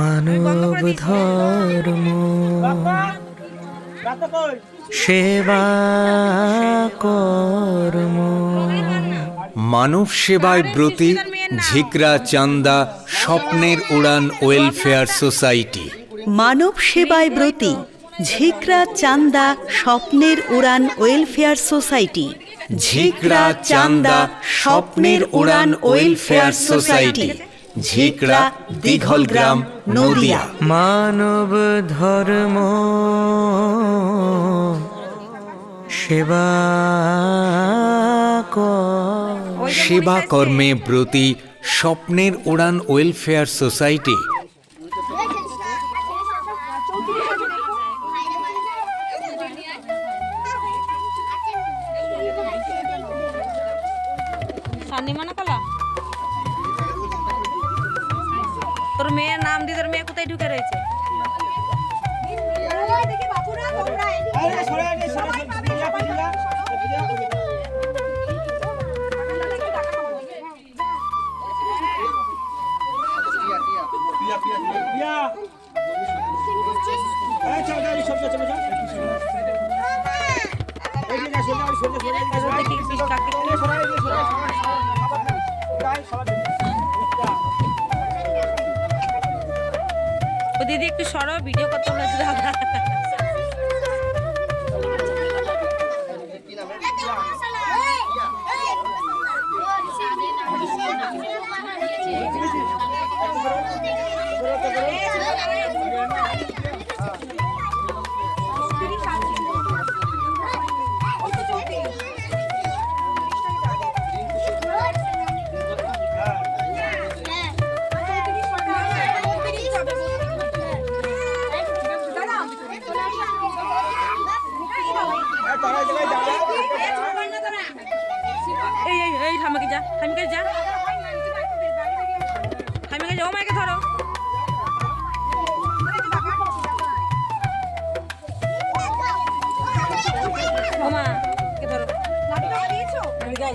মানব ধর্ম সেবা কর্ম। মানব সেবায় ব্রতী ঝিকরা চান্দা স্বপ্নের উড়ান ওয়েলফেয়ার সোসাইটি। মানব সেবায় ব্রতী ঝিকরা চান্দা স্বপ্নের উড়ান ওয়েলফেয়ার সোসাইটি। ঝিকরা চান্দা স্বপ্নের উড়ান ওয়েলফেয়ার সোসাইটি। ঝিকরা দীঘলগ্রাম নদিয়া। মানব ধর্ম সেবা কর। সেবা কর্মে ব্রতী স্বপ্নের উড়ান ওয়েলফেয়ার সোসাইটি। সান্নিমানা কালা মেয়ের নাম দিয়ে তোর মেয়ে কোথায় ঢুকে রয়েছে দেখি কাকে দিদি একটু সরো ভিডিও করতে বলেছে দাদা এই হামিকে যা ও মাইকে ধরো। ও মা কে ধরো। আমি যাই।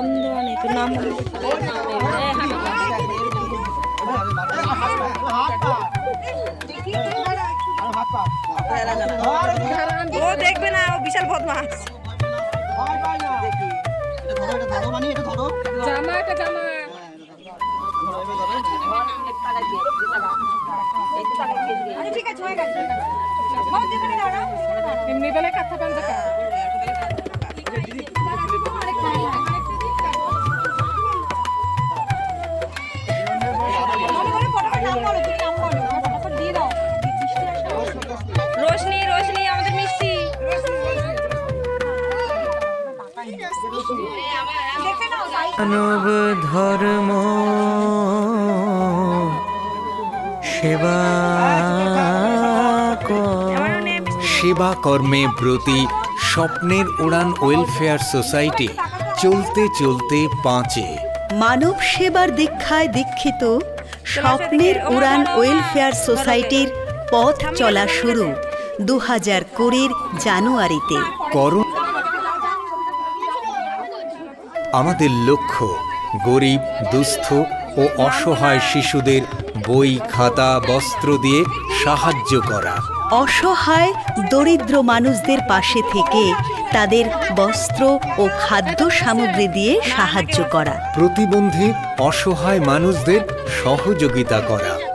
নাম দেওয়া নেই তো নাম ও দেখবে না ও বিশাল বদমাস ঠিক আছে গেছে। বাবা যেখানে দাঁড়াও। এমনি বেলে কাঁথা পাঞ্জা মানব ধর্ম সেবা সেবা কর্মে ব্রতী স্বপ্নের উড়ান ওয়েলফেয়ার সোসাইটি চলতে চলতে পাঁচে। মানব সেবার দীক্ষায় দীক্ষিত স্বপ্নের উড়ান ওয়েলফেয়ার সোসাইটির পথ চলা শুরু দু হাজার কুড়ির জানুয়ারিতে। করুণ আমাদের লক্ষ্য গরিব দুস্থ ও অসহায় শিশুদের বই খাতা বস্ত্র দিয়ে সাহায্য করা। অসহায় দরিদ্র মানুষদের পাশে থেকে তাদের বস্ত্র ও খাদ্য সামগ্রী দিয়ে সাহায্য করা। প্রতিবন্ধী অসহায় মানুষদের সহযোগিতা করা।